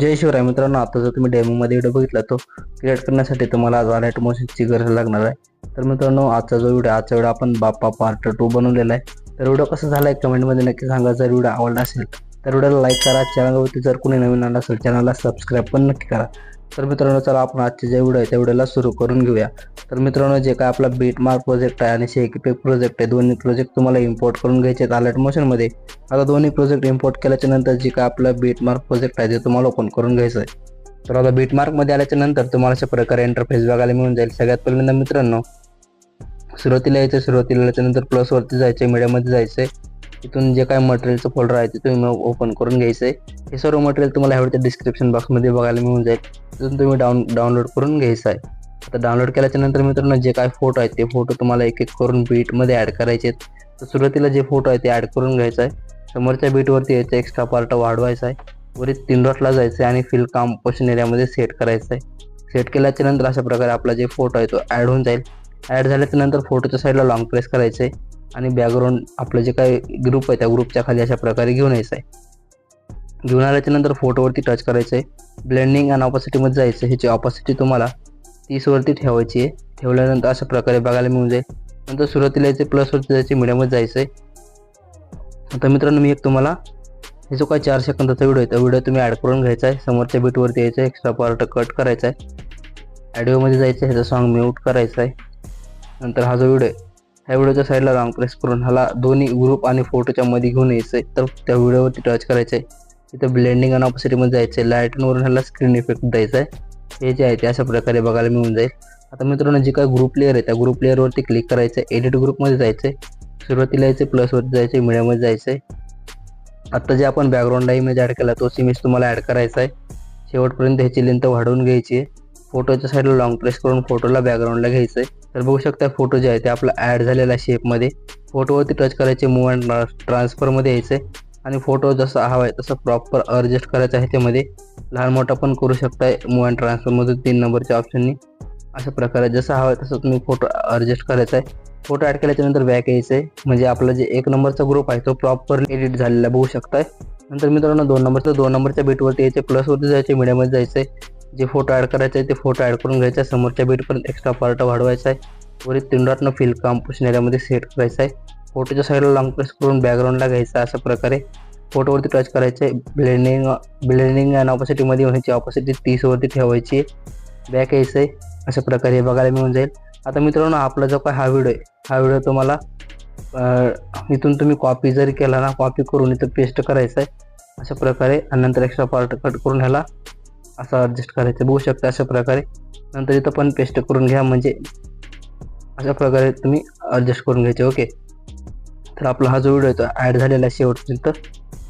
जय शिवराय मित्रांनो आता जर तुम्ही डेमोमध्ये व्हिडिओ बघितला तो क्रिएट करण्यासाठी तुम्हाला आज आलेट मोशनची गरज लागणार आहे. तर मित्रांनो आजचा जो व्हिडिओ आजचा व्हिडिओ आपण बाप्पा पार्ट टू बनवलेला आहे. तर व्हिडिओ कसा झाला आहे कमेंटमध्ये नक्की सांगा. जर व्हिडिओ आवडला असेल तर व्हिडिओला लाईक करा. चॅनलवरती जर कोणी नवीन आला असेल चॅनलला सबस्क्राईब पण नक्की करा. तर मित्रांनो चला आपण आजचे जे व्हिडिओ आहे त्या व्हिडिओला सुरू करून घेऊया. तर मित्रांनो जे काय आपला बीट मार्क प्रोजेक्ट आहे आणि शेकपेक प्रोजेक्ट आहे दोन्ही प्रोजेक्ट तुम्हाला इम्पोर्ट करून घ्यायचे आहेत अलर्ट मोशनमध्ये आता दोन्ही प्रोजेक्ट इम्पोर्ट केल्याच्यानंतर जे काय आपलं बीट मार्क प्रोजेक्ट आहे ते तुम्हाला ओपन करून घ्यायचं आहे. तर आता बीट मार्कमध्ये आल्याच्यानंतर तुम्हाला अशा प्रकारे इंटरफेस बघायला मिळून जाईल. सगळ्यात पहिल्यांदा मित्रांनो सुरुवातीला यायचं सुरुवातीला त्याच्यानंतर प्लसवरती जायचं मीडियामध्ये जायचं तिथून जे काय मटेरियलचं फोल्डर आहे ते तुम्ही ओपन करून घ्यायचं आहे हे सर्व मटेरियल तुम्हाला ह्यावरच्या डिस्क्रिप्शन बॉक्समध्ये बघायला मिळून जाईल. तिथून तुम्ही डाऊन डाउनलोड करून घ्यायचं आहे आता डाउनलोड केल्याच्यानंतर मित्रांनो जे काय फोटो आहेत ते फोटो तुम्हाला एक एक करून बीटमध्ये ॲड करायचे आहेत तर सुरुवातीला जे फोटो आहे ते ॲड करून घ्यायचं आहे समोरच्या बीटवरती यायचं एक्स्ट्रा पार्ट वाढवायचा आहे. वरी तीन डॉटला जायचं आहे आणि फिल कॉम्पोशन एरियामध्ये सेट करायचं आहे सेट केल्याच्यानंतर अशा प्रकारे आपला जे फोटो आहे तो ॲड होऊन जाईल. ॲड झाल्याच्यानंतर फोटोच्या साईडला लॉंग प्रेस करायचं आहे आणि बॅकग्राऊंड आपलं जे काही ग्रुप आहे त्या ग्रुपच्या खाली अशा प्रकारे घेऊन यायचं आहे घेऊन आल्याच्यानंतर फोटोवरती टच करायचं आहे ब्लेंडिंग आणि ऑपॉसिटीमध्ये जायचं ह्याची ऑपॉसिटी तुम्हाला तीसवरती ठेवायची आहे ठेवल्यानंतर अशा प्रकारे बघायला मिळून जाईल. नंतर सुरुवातीला यायचे प्लसवरती जायचे मीडियममध्ये जायचं आहे आता मित्रांनो मी एक तुम्हाला हे जो काही चार सेकंदाचा व्हिडिओ आहे तो व्हिडिओ तुम्ही ॲड करून घ्यायचा आहे समोरच्या बीटवरती यायचं एक्स्ट्रा पार्ट कट करायचा आहे ॲडिओमध्ये जायचं आहे ह्याचा सॉन्ग म्यूट करायचा आहे नंतर हा जो व्हिडिओ आहे ह्या व्हिडिओच्या साईडला लॉंग प्रेस करून ह्याला दोन्ही ग्रुप आणि फोटोच्या मध्ये घेऊन यायचं आहे. तर त्या व्हिडिओवरती टच करायचं आहे. तिथं ब्लेंडिंग आणि ऑपॉसिटीमध्ये जायचं आहे. लाईटवरून ह्याला स्क्रीन इफेक्ट द्यायचा आहे. हे जे आहे ते अशा प्रकारे बघायला मिळून जाईल. आता मित्रांनो जे काय ग्रुप लेअर आहे त्या ग्रुप लेअरवरती क्लिक करायचं आहे. एडिट ग्रुपमध्ये जायचं आहे. सुरुवातीला यायचं प्लसवरती जायचं आहे मीडियामध्ये जायचं आहे. आता जे आपण बॅकग्राऊंडला इमेज ॲड केला तोच इमेज तुम्हाला ॲड करायचा आहे. शेवटपर्यंत ह्याची लेंथ वाढवून घ्यायची आहे. फोटोच्या साईडला लॉंग प्रेस करून फोटोला बॅकग्राऊंडला घ्यायचं आहे तर बघू शकता फोटो जे आहे ते आपला ॲड झालेला शेपमध्ये फोटोवरती टच करायचे मूव अँड ट्रान्सफरमध्ये यायचं आहे आणि फोटो जसा हवा आहे तसं प्रॉपर ॲडजस्ट करायचं आहे त्यामध्ये. लहान मोठा पण करू शकताय मूव अँड ट्रान्सफरमधून तीन नंबरच्या ऑप्शननी अशा प्रकारे जसं हवा आहे तसं तुम्ही फोटो ॲडजस्ट करायचा आहे. फोटो ॲड केल्याच्यानंतर बॅक यायचं आहे म्हणजे आपला जे एक नंबरचा ग्रुप आहे तो प्रॉपर एडिट झालेला बघू शकताय. नंतर मित्रांनो दोन नंबरचं दोन नंबरच्या बीटवरती यायचे. प्लसवरती जायचे मीडियममध्ये जायचं आहे जे फोटो ॲड करायचे आहे ते फोटो ॲड करून घ्यायचा आहे समोरच्या बीटपर्यंत एक्स्ट्रा पार्ट वाढवायचा आहे. वरील तिंडातनं फिल कॉम्पोशन एरियामध्ये सेट करायचं आहे. फोटोच्या साईडला लॉंग प्रेस करून बॅकग्राऊंडला घ्यायचा अशा प्रकारे. फोटोवरती टच करायचं आहे. ब्लेंडिंग ब्लेंडिंग आणि ऑपॉसिटीमध्ये होण्याची ऑपॉसिटी तीसवरती ठेवायची आहे. बॅक यायचं आहे अशा प्रकारे हे बघायला मिळून जाईल. आता मित्रांनो आपला जो काय हा व्हिडिओ आहे हा व्हिडिओ तुम्हाला इथून तुम्ही कॉपी जरी केला ना कॉपी करून इथं पेस्ट करायचं आहे. अशा प्रकारे आणि नंतर एक्स्ट्रा पार्ट कट करून ह्याला असं ॲडजस्ट करायचं. बघू शकता अशा प्रकारे. नंतर इथं पण पेस्ट करून घ्या. म्हणजे अशा प्रकारे तुम्ही ॲडजस्ट करून घ्यायचे. ओके तर आपला हा जो व्हिडिओ आहे तो ॲड झालेला आहे शेवटपर्यंत.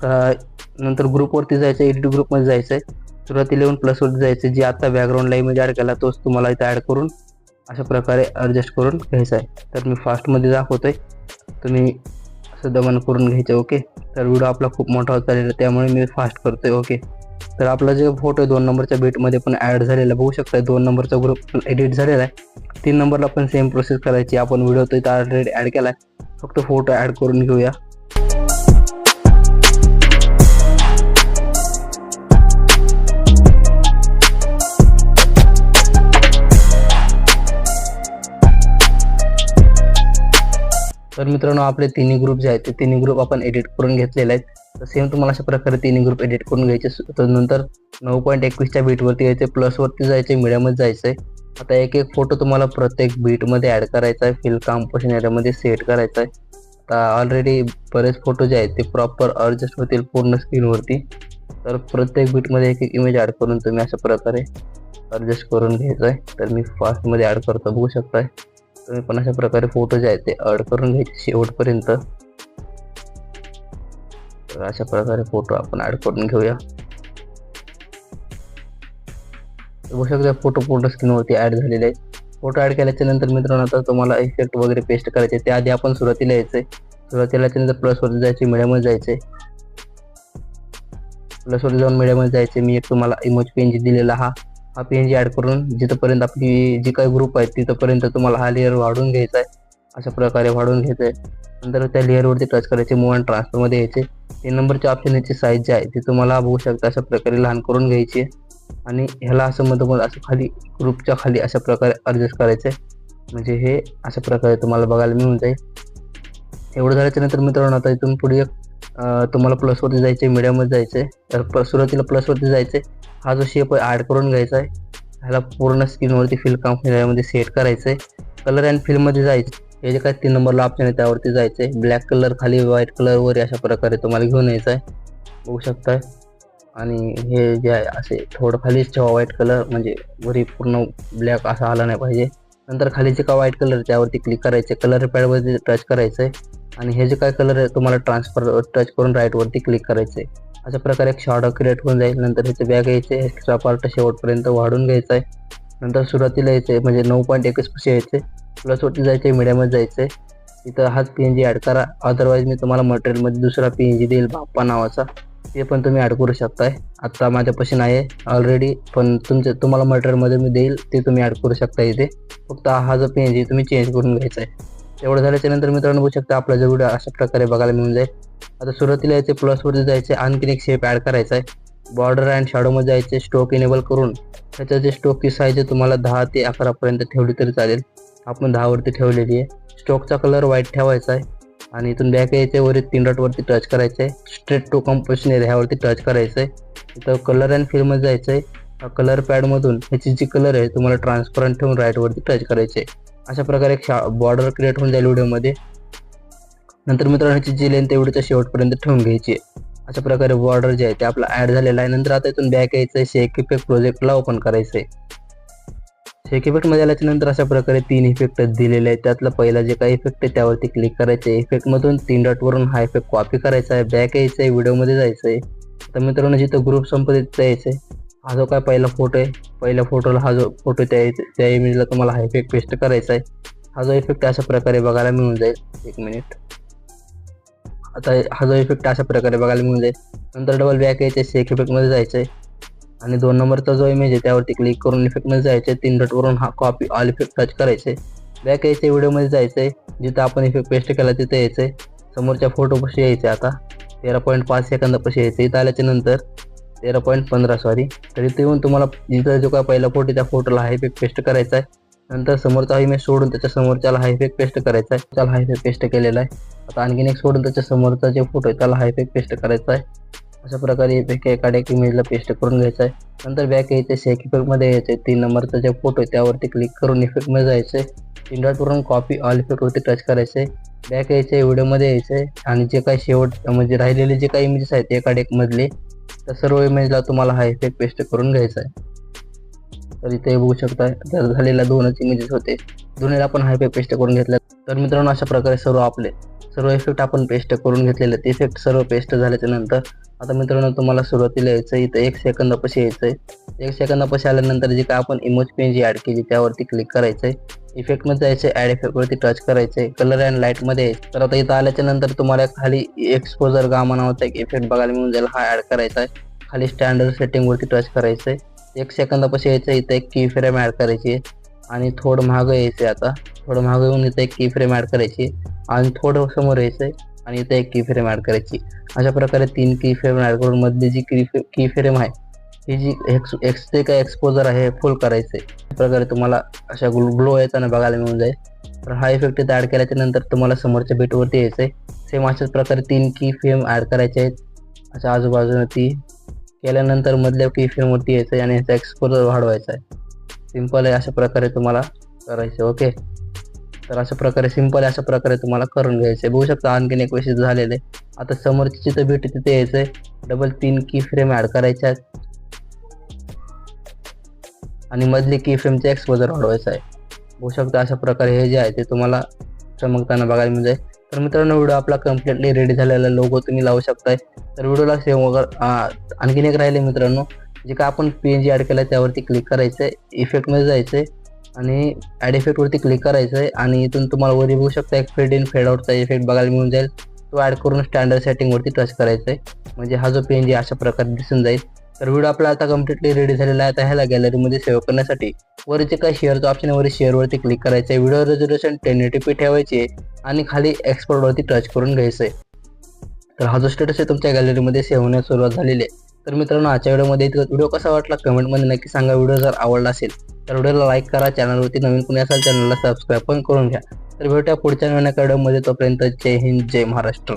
तर नंतर ग्रुपवरती जायचं एडिट ग्रुपमध्ये जायचं आहे. सुरुवातीला येऊन प्लसवरती जायचं जे आता बॅकग्राऊंडला इमेज ॲड केला तोच तुम्हाला इथं ॲड करून अशा प्रकारे ॲडजस्ट करून घ्यायचा आहे. तर मी फास्टमध्ये दाखवतो आहे तुम्ही असं दमन करून घ्यायचं. ओके तर व्हिडिओ आपला खूप मोठा होत चाललेला त्यामुळे मी फास्ट करतो आहे ओके तर आपला जे फोटो आहे दोन नंबरच्या बीटमध्ये पण ॲड झालेला बघू शकता दोन नंबरचा ग्रुप एडिट झालेला आहे. तीन नंबरला पण सेम प्रोसेस करायची आपण व्हिडिओ तो इथं ऑलरेडी ॲड केला आहे फक्त फोटो ॲड करून घेऊया. तर मित्रांनो आपले तिन्ही ग्रुप जे आहेत ते तिन्ही ग्रुप आपण एडिट करून घेतलेले आहेत. तर सेम तुम्हाला अशा प्रकारे तिन्ही ग्रुप एडिट करून घ्यायचे तर नंतर नऊ पॉईंट एकवीसच्या बीटवरती यायचे प्लसवरती जायचे मीडियामध्ये जायचं आहे आता एक एक फोटो तुम्हाला प्रत्येक बीटमध्ये ॲड करायचा आहे. फिल कॉम्पोशन एरियामध्ये सेट करायचा आहे. आता ऑलरेडी बरेच फोटो जे आहेत ते प्रॉपर ॲडजस्ट होतील पूर्ण स्क्रीनवरती तर प्रत्येक बीटमध्ये एक एक इमेज ॲड करून तुम्ही अशा प्रकारे ॲडजस्ट करून घ्यायचं आहे. तर मी फास्टमध्ये ॲड करतो बघू शकताय. तुम्ही पण अशा प्रकारे फोटो जे आहेत ते ॲड करून घ्यायचे शेवटपर्यंत. तर अशा प्रकारे फोटो आपण ॲड करून घेऊया. बघू शकता फोटो पूर्ण स्क्रीनवरती ॲड झालेले आहेत. फोटो ॲड केल्याच्यानंतर मित्रांनो आता तुम्हाला इफेक्ट वगैरे पेस्ट करायचे त्याआधी आपण सुरुवातीला यायचं आहे सुरुवातीला त्यानंतर प्लसवरती जायचे मिडियममध्ये जायचे. प्लसवरती जाऊन मीडियामध्ये जायचे. मी एक तुम्हाला इमोज पी एन जी दिलेला हा. हा पी एन जी ॲड करून जिथंपर्यंत आपली जी काही ग्रुप आहे तिथंपर्यंत तुम्हाला हा लेअर वाढून घ्यायचा आहे. अशा प्रकारे वाढवून घ्यायचं आहे नंतर त्या लेअरवरती टच करायचे मूव अँड ट्रान्सफरमध्ये यायचे. तीन नंबरचे ऑप्शन याची साईज जी आहे ती तुम्हाला बघू शकता अशा प्रकारे लहान करून घ्यायची. आणि ह्याला असं मधोमध असं खाली ग्रुपच्या खाली अशा प्रकारे ॲडजस्ट करायचं. आहे म्हणजे हे अशा प्रकारे तुम्हाला बघायला मिळून जाईल. एवढं झाल्याच्यानंतर मित्रांनो आता इथून पुढे तुम्हाला प्लसवरती जायचं आहे मीडियममध्ये जायचं आहे तर सुरुवातीला प्लसवरती जायचं आहे हा जो शेप आहे ॲड करून घ्यायचा आहे. ह्याला पूर्ण स्क्रीनवरती फिल काम ह्यामध्ये सेट करायचं आहे कलर अँड फिलमध्ये जायचं. हे जे काय तीन नंबरला ऑप्शन आहे त्यावरती जायचं आहे ब्लॅक कलर खाली व्हाईट कलरवर अशा प्रकारे तुम्हाला घेऊन यायचं आहे बघू शकताय. आणि हे जे आहे असे थोडं खालीच ठेवा व्हाईट कलर म्हणजे वरी पूर्ण ब्लॅक असा आला नाही पाहिजे. नंतर खाली जे काय व्हाईट कलर त्यावरती क्लिक करायचे कलर पॅडवरती टच करायचं आहे आणि हे जे काय कलर आहे तुम्हाला ट्रान्सफर टच करून राईटवरती क्लिक करायचं आहे अशा प्रकारे एक शॉर्ट क्रिएट होऊन जाईल. नंतर ह्याचे बॅग यायचे एक्स्ट्रा पार्ट शेवटपर्यंत वाढून घ्यायचा आहे नंतर सुरुवातीला यायचं आहे म्हणजे नऊ पॉईंट एकवीस पैसे यायचे. प्लसवरती जायचे मीडियममध्ये जायचे इथं हाच पी एन जी ॲड करा. अदरवाईज मी तुम्हाला मटेरियलमध्ये दुसरा पी एन जी देईल बाप्पा नावाचा. ते पण तुम्ही ॲड करू शकताय. आत्ता माझ्यापाशी नाही आहे ऑलरेडी पण तुमचे तुम्हाला मटेरियलमध्ये मी देईल ते तुम्ही ॲड करू शकता इथे. फक्त हा जो पी एन जी तुम्ही चेंज करून घ्यायचा आहे एवढं झाल्याच्यानंतर मित्रांनो बघू शकता आपला जो व्हिडिओ अशा प्रकारे बघायला मिळून जाईल. आता सुरुवातीला यायचे प्लसवरती जायचे आणखीन एक शेप ॲड करायचा आहे बॉर्डर अँड शॅडोमध्ये जायचे स्टोक इनेबल करून त्याचं जे स्टोकची साईज आहे तुम्हाला दहा ते अकरापर्यंत ठेवली तरी चालेल. आपण दहावरती ठेवलेली आहे. स्टोकचा कलर व्हाईट ठेवायचा आहे. आणि इथून बॅक यायचे वरी तीन डॉटवरती टच करायचं आहे. स्ट्रेट टू कंपोजिशन एरिया ह्यावरती टच करायचं आहे. इथं कलर अँड फिल्ममध्ये जायचं आहे. कलर पॅडमधून ह्याची जी कलर आहे तुम्हाला ट्रान्सपरंट ठेवून राईटवरती टच करायचे आहे. अशा प्रकारे एक शा बॉर्डर क्रिएट होऊन जाईल व्हिडिओमध्ये नंतर मित्रांनो ह्याची जी लेंथ एवढीच्या शेवटपर्यंत ठेवून घ्यायची आहे. अशा प्रकारे बॉर्डर जे आहे ते आपलं ॲड झालेला आहे. नंतर आता इथून बॅक यायचं आहे शेक इफेक्ट प्रोजेक्टला ओपन करायचं आहे शेक इफेक्टमध्ये आल्याच्यानंतर अशा प्रकारे तीन इफेक्ट दिलेले आहेत. त्यातला पहिला जे काही इफेक्ट आहे त्यावरती क्लिक करायचं आहे इफेक्टमधून तीन डॉटवरून हा इफेक्ट कॉपी करायचा आहे. बॅक यायचं आहे व्हिडिओमध्ये जायचं आहे तर मित्रांनो जिथं ग्रुप संपत्तीत तिथं यायचं आहे हा जो काय पहिला फोटो आहे पहिल्या फोटोला हा जो फोटो त्या त्या इमेजला तुम्हाला हा इफेक्ट पेस्ट करायचा आहे. हा जो इफेक्ट अशा प्रकारे बघायला मिळून जाईल. एक मिनिट आता हा जो इफेक्ट अशा प्रकारे बघायला मिळून जाईल. नंतर डबल बॅक यायचे शेक इफेक्टमध्ये जायचं आहे आणि दोन नंबरचा जो इमेज आहे त्यावरती क्लिक करून इफेक्टमध्ये जायचं आहे तीन डॉटवरून हा कॉपी ऑल इफेक्ट टच करायचे बॅक यायचे व्हिडिओमध्ये जायचं आहे जिथं आपण इफेक्ट पेस्ट केला तिथं यायचं आहे समोरच्या फोटोपाशी यायचं आहे आता. तेरा पॉईंट पाच सेकंदापाशी यायचं इथं आल्याच्यानंतर तेरा पॉईंट पंधरा सॉरी तर इथे येऊन तुम्हाला जिथं जो काय पहिला फोटो त्या फोटोला हा इफेक्ट पेस्ट करायचा आहे नंतर समोरचा हा इमेज सोडून त्याच्यासमोर त्याला हायफेक पेस्ट करायचा आहे. त्याला हायफेक पेस्ट केलेला आहे. आता आणखीन एक सोडून त्याच्या समोरचा जे फोटो आहे त्याला हायफेक पेस्ट करायचा आहे. अशा प्रकारे इफेक्ट एक इमेजला पेस्ट करून घ्यायचा आहे. नंतर बॅक यायचे शेक इफेक्टमध्ये यायचे तीन नंबरचा जे फोटो आहे त्यावरती क्लिक करून इफेक्टमध्ये जायचं आहे. इंडॉटवरून कॉपी ऑल इफेक्टवरती टच करायचं आहे. बॅक यायचे व्हिडिओमध्ये यायचं आहे. आणि जे काही शेवट म्हणजे राहिलेले जे काही इमेजेस आहेत एका एक मधले तर सर्व इमेजला तुम्हाला हा इफेक्ट पेस्ट करून घ्यायचा आहे. तर इथे बघू शकता तर झालेल्या दोनच इमेजेस होते दोन्हीला आपण हायपे पेस्ट करून घेतल्या तर मित्रांनो अशा प्रकारे सर्व आपले सर्व इफेक्ट आपण पेस्ट करून घेतलेले. ते इफेक्ट सर्व पेस्ट झाल्याच्यानंतर आता मित्रांनो तुम्हाला सुरुवातीला यायचं इथं एक सेकंदापाशी यायचं आहे. एक सेकंदापाशी आल्यानंतर जी काय आपण इमोज पेन जी ॲड केली त्यावरती क्लिक करायचं आहे. इफेक्टमध्ये जायचं आहे. ॲड इफेक्टवरती टच करायचं आहे. कलर अँड लाईटमध्ये यायचं तर आता इथं आल्याच्यानंतर तुम्हाला खाली एक्सपोजर गामा नावाचा एक इफेक्ट बघायला मिळून जाईल. हा ॲड करायचा आहे. खाली स्टँडर्ड सेटिंगवरती टच करायचं आहे. एक सेकंदापाशी यायचं इथं एक की फ्रेम ॲड करायची. आहे आणि थोडं मागं यायचं आहे आता. थोडं मागं येऊन इथं एक की फ्रेम ॲड करायची. आणि थोडं समोर यायचं आहे आणि इथं एक की फ्रेम ॲड करायची. अशा प्रकारे तीन की फ्रेम ॲड करून मधली जी की की फ्रेम आहे ही जी एक्स एक्स ते काय एक्सपोजर आहे फुल करायचं आहे अशा प्रकारे तुम्हाला अशा ग्लो ग्लो येताना बघायला मिळून जाईल. तर हा इफेक्ट इथं ॲड केल्याच्यानंतर तुम्हाला समोरच्या बीटवरती यायचं आहे सेम अशाच प्रकारे तीन की फ्रेम ॲड करायचे आहेत. अशा आजूबाजूने ती केल्यानंतर मधल्या की फ्रेमवरती यायचं आहे आणि ह्याचा एक्सपोजर वाढवायचा आहे. सिंपल आहे अशा प्रकारे तुम्हाला करायचं ओके तर अशा प्रकारे सिंपल अशा प्रकारे तुम्हाला करून घ्यायचं आहे. बघू शकता आणखीन एक विषय झालेलं आहे. आता समोरची जिथं भेट तिथे यायचं आहे. डबल तीन की फ्रेम ॲड करायच्या आहेत. आणि मधली की फ्रेमचा एक्सपोजर वाढवायचा आहे. बघू शकता अशा प्रकारे हे जे आहे ते तुम्हाला चमकताना बघायला मिळेल. तर मित्रांनो व्हिडिओ आपला कम्प्लिटली रेडी झालेला लोगो तुम्ही लावू शकताय. तर व्हिडिओला सेव्ह वगैरे आणखीन एक राहिले मित्रांनो जे का आपण पी एन जी ॲड केलं त्यावरती क्लिक करायचं आहे इफेक्टमध्ये जायचं आहे आणि ॲड इफेक्टवरती क्लिक करायचं आहे आणि इथून तुम्हाला वरी बघू शकता एक फेड इन फेड आउटचा इफेक्ट बघायला मिळून जाईल. तो ॲड करून स्टँडर्ड सेटिंगवरती टच करायचा आहे म्हणजे हा जो पी अशा प्रकारे दिसून जाईल. तर व्हिडिओ आपला आता कम्प्लिटली रेडी झालेला आहे. आता ह्याला गॅलरीमध्ये सेव्ह करण्यासाठी वर जे काही शेअरचं ऑप्शन वर शेअरवरती क्लिक करायचं आहे व्हिडिओ रेझोल्युशन टेन एटी ठेवायची आणि खाली एक्सपोर्टवरती टच करून घ्यायचं आहे तर हा जो स्टेटस आहे तुमच्या गॅलरीमध्ये सेव्ह होण्यास सुरुवात झालेली आहे. तर मित्रांनो आजच्या व्हिडिओमध्ये इतकं व्हिडिओ कसा वाटला कमेंटमध्ये नक्की सांगा. व्हिडिओ जर आवडला असेल तर व्हिडिओला लाईक करा. चॅनलवरती नवीन कोणी असाल चॅनलला सबस्क्राईब पण करून घ्या. तर भेटूया पुढच्या नवीन व्हिडिओमध्ये तोपर्यंत जय हिंद जय महाराष्ट्र.